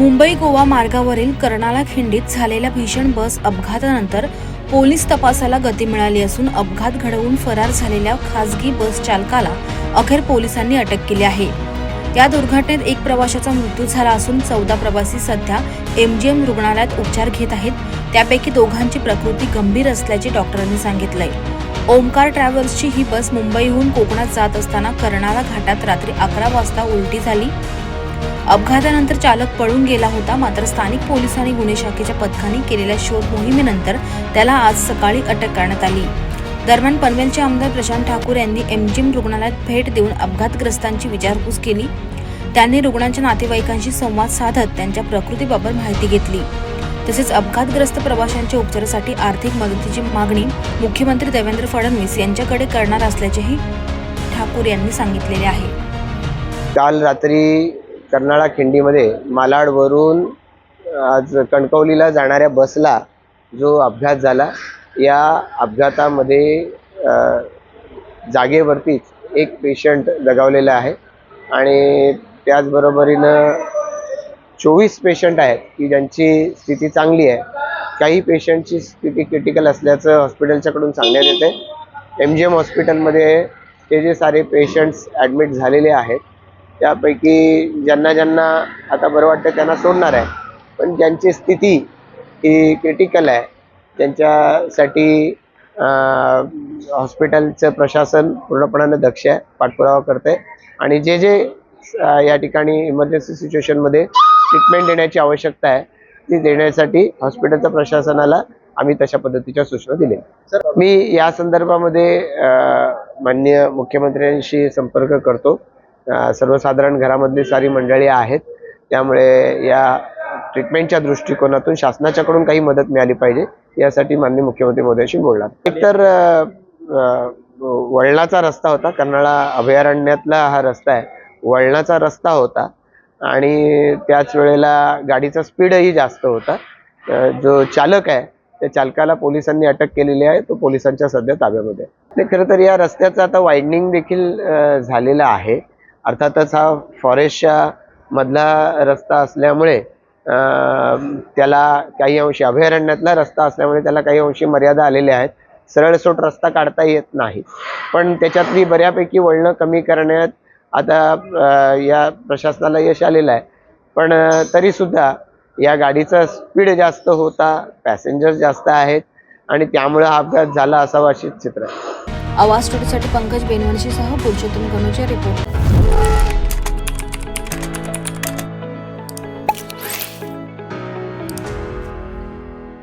मुंबई गोवा मार्गावरील कर्नाला खिंडीत झालेल्या भीषण बस अपघातानंतर पोलीस तपासाला गती मिळाली असून अपघात घडवून फरार झालेल्या खासगी बस चालकाला अखेर पोलिसांनी अटक केली आहे. या दुर्घटनेत एक प्रवाशाचा मृत्यू झाला असून चौदा प्रवासी सध्या एमजीएम रुग्णालयात उपचार घेत आहेत. त्यापैकी दोघांची प्रकृती गंभीर असल्याचे डॉक्टरांनी सांगितलंय. ओमकार ट्रॅव्हल्सची ही बस मुंबईहून कोकणात जात असताना कर्नाळा घाटात रात्री अकरा वाजता उलटी झाली. अपघातानंतर चालक पळून गेला होता मात्र स्थानिक पोलिसांनी गुन्हे शाखेच्या पथकाने केलेल्या शोध मोहिमेनंतर त्याला आज सकाळी अटक करण्यात आली. दरम्यान पनवेलचे आमदार प्रशांत ठाकूर यांनी एमजीएम रुग्णालयात भेट देऊन अपघातग्रस्तांची विचारपूस केली. त्यांनी रुग्णांच्या नातेवाईकांशी संवाद साधत त्यांच्या प्रकृतीबाबत माहिती घेतली. तसेच अपघातग्रस्त प्रवाशांच्या उपचारासाठी आर्थिक मदतीची मागणी मुख्यमंत्री देवेंद्र फडणवीस यांच्याकडे करणार असल्याचेही ठाकूर यांनी सांगितलेले आहे. काल रात्री कर्नाळा खिंडीमध्ये मालाडवरून आज कणकवलीला जाणाऱ्या बसला जो अपघात झाला या अपघातामध्ये जागेवरतीच एक पेशंट दगावलेला आहे. आणि त्याचबरोबरीनं चोवीस पेशंट आहेत की ज्यांची स्थिती चांगली आहे. काही पेशंटची स्थिती क्रिटिकल असल्याचं हॉस्पिटलच्याकडून सांगण्यात येते एम जी एम हॉस्पिटलमध्ये ते जे सारे पेशंट्स ॲडमिट झालेले आहेत त्यापैकी ज्यांना ज्यांना आता बरं वाटतं त्यांना सोडणार आहे. पण ज्यांची स्थिती ही क्रिटिकल आहे त्यांच्यासाठी हॉस्पिटलचं प्रशासन पूर्णपणाने दक्ष आहे पाठपुरावा करते आणि जे जे या ठिकाणी इमर्जन्सी सिच्युएशनमध्ये ट्रीटमेंट देण्याची आवश्यकता आहे ती देण्यासाठी हॉस्पिटलच्या प्रशासनाला आम्ही तशा पद्धतीच्या सूचना दिल्या मी या संदर्भामध्ये माननीय मुख्यमंत्र्यांशी संपर्क करतो. सर्वसाधारण घरामधली सारी मंडळी आहेत. त्यामुळे या ट्रीटमेंटच्या दृष्टिकोनातून शासनाच्याकडून काही मदत मिळाली पाहिजे यासाठी माननीय मुख्यमंत्री मोदीशी बोलणार. एकतर वळणाचा रस्ता होता कर्नाळा अभयारण्यातला हा रस्ता आहे. वळणाचा रस्ता होता आणि त्याच वेळेला गाडीचा स्पीडही जास्त होता. जो चालक आहे त्या चालकाला पोलिसांनी अटक केलेली आहे तो पोलिसांच्या सध्या ताब्यामध्ये आहे. खरं तर या रस्त्याचं आता वायडनिंग देखील झालेलं आहे. अर्थातच हा फॉरेस्टच्या मधला रस्ता असल्यामुळे त्याला काही अंशी अभयारण्यातला रस्ता असल्यामुळे त्याला काही अंशी मर्यादा आलेल्या आहेत. सरळसोट रस्ता काढता येत नाही. पण त्याच्यातली बऱ्यापैकी वळणं कमी करण्यात आता या प्रशासनाला यश आलेलं आहे. पण तरीसुद्धा या गाडीचा स्पीड जास्त होता पॅसेंजर्स जास्त आहेत आणि त्यामुळे हा अपघात झाला असावा अशीच चित्र आहे. आवाज स्टुडिओसाठी पंकज बेनवणशीसह पुरुषोत्तम कनुचे रिपोर्ट.